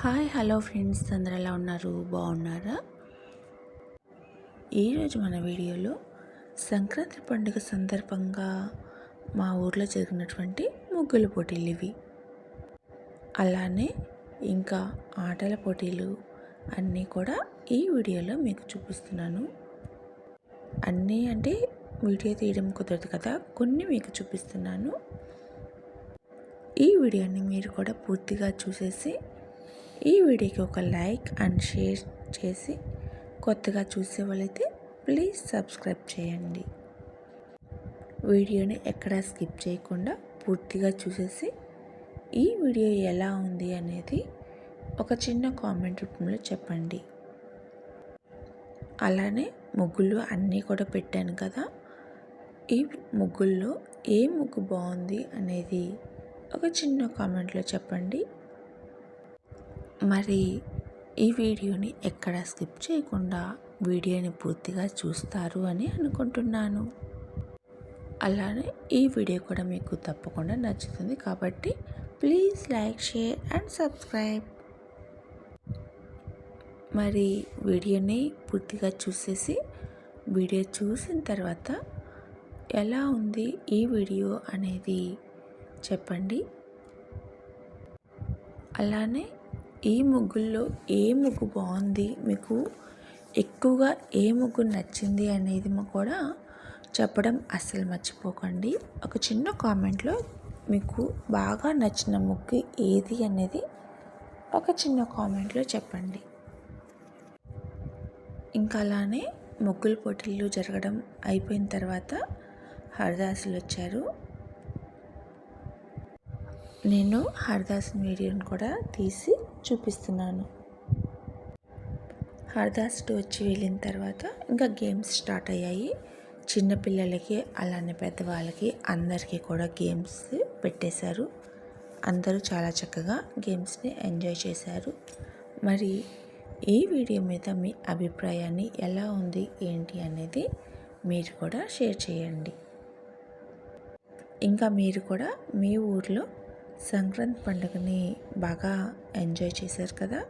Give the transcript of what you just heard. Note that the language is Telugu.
Hi hello friends. అందరు ఎలా ఉన్నారు? బాగున్నారా? ఈరోజు మన వీడియోలో సంక్రాంతి పండుగ సందర్భంగా మా ఊర్లో జరిగినటువంటి ముగ్గుల పోటీలు ఇవి. అలానే ఇంకా ఆటల పోటీలు అన్నీ కూడా ఈ వీడియోలో మీకు చూపిస్తున్నాను. అన్నీ అంటే వీడియో తీయడం కుదరదు కదా కొన్ని మీకు చూపిస్తున్నాను. ఈ వీడియోని మీరు కూడా పూర్తిగా చూసేసి ఈ వీడియోకి ఒక లైక్ అండ్ షేర్ చేసి కొత్తగా చూసే వాళ్ళైతే ప్లీజ్ సబ్స్క్రైబ్ చేయండి. వీడియోని ఎక్కడా స్కిప్ చేయకుండా పూర్తిగా చూసేసి ఈ వీడియో ఎలా ఉంది అనేది ఒక చిన్న కామెంట్ రూపంలో చెప్పండి. అలానే ముగ్గులు అన్నీ కూడా పెట్టాను కదా ఈ ముగ్గుల్లో ఏ ముగ్గు బాగుంది అనేది ఒక చిన్న కామెంట్లో చెప్పండి. మరి ఈ వీడియోని ఎక్కడ స్కిప్ చేయకుండా వీడియోని పూర్తిగా చూస్తారు అని అనుకుంటున్నాను. అలానే ఈ వీడియో కూడా మీకు తప్పకుండా నచ్చుతుంది కాబట్టి please like share and subscribe. మరి వీడియోని పూర్తిగా చూసేసి వీడియో చూసిన తర్వాత ఎలా ఉంది ఈ వీడియో అనేది చెప్పండి. అలానే ఈ ముగ్గుల్లో ఏ ముగ్గు బాగుంది? మీకు ఎక్కువగా ఏ ముగ్గు నచ్చింది అనేది కూడా చెప్పడం అస్సలు మర్చిపోకండి. ఒక చిన్న కామెంట్లో మీకు బాగా నచ్చిన ముగ్గు ఏది అనేది ఒక చిన్న కామెంట్లో చెప్పండి. ఇంకా అలానే ముగ్గుల పోటీలు జరగడం అయిపోయిన తర్వాత హరిదాసులు వచ్చారు. నేను హరిదాస్ వీడియోని కూడా తీసి చూపిస్తున్నాను. హర్దాస్ట్ వచ్చి వెళ్ళిన తర్వాత ఇంకా గేమ్స్ స్టార్ట్ అయ్యాయి. చిన్నపిల్లలకి అలానే పెద్దవాళ్ళకి అందరికీ కూడా గేమ్స్ పెట్టేశారు. అందరూ చాలా చక్కగా గేమ్స్ని ఎంజాయ్ చేశారు. మరి ఈ వీడియో మీద మీ అభిప్రాయాన్ని ఎలా ఉంది ఏంటి అనేది మీరు కూడా షేర్ చేయండి. ఇంకా మీరు కూడా మీ ఊర్లో సంక్రాంతి పండుగని బాగా ఎంజాయ్ చేశారు కదా?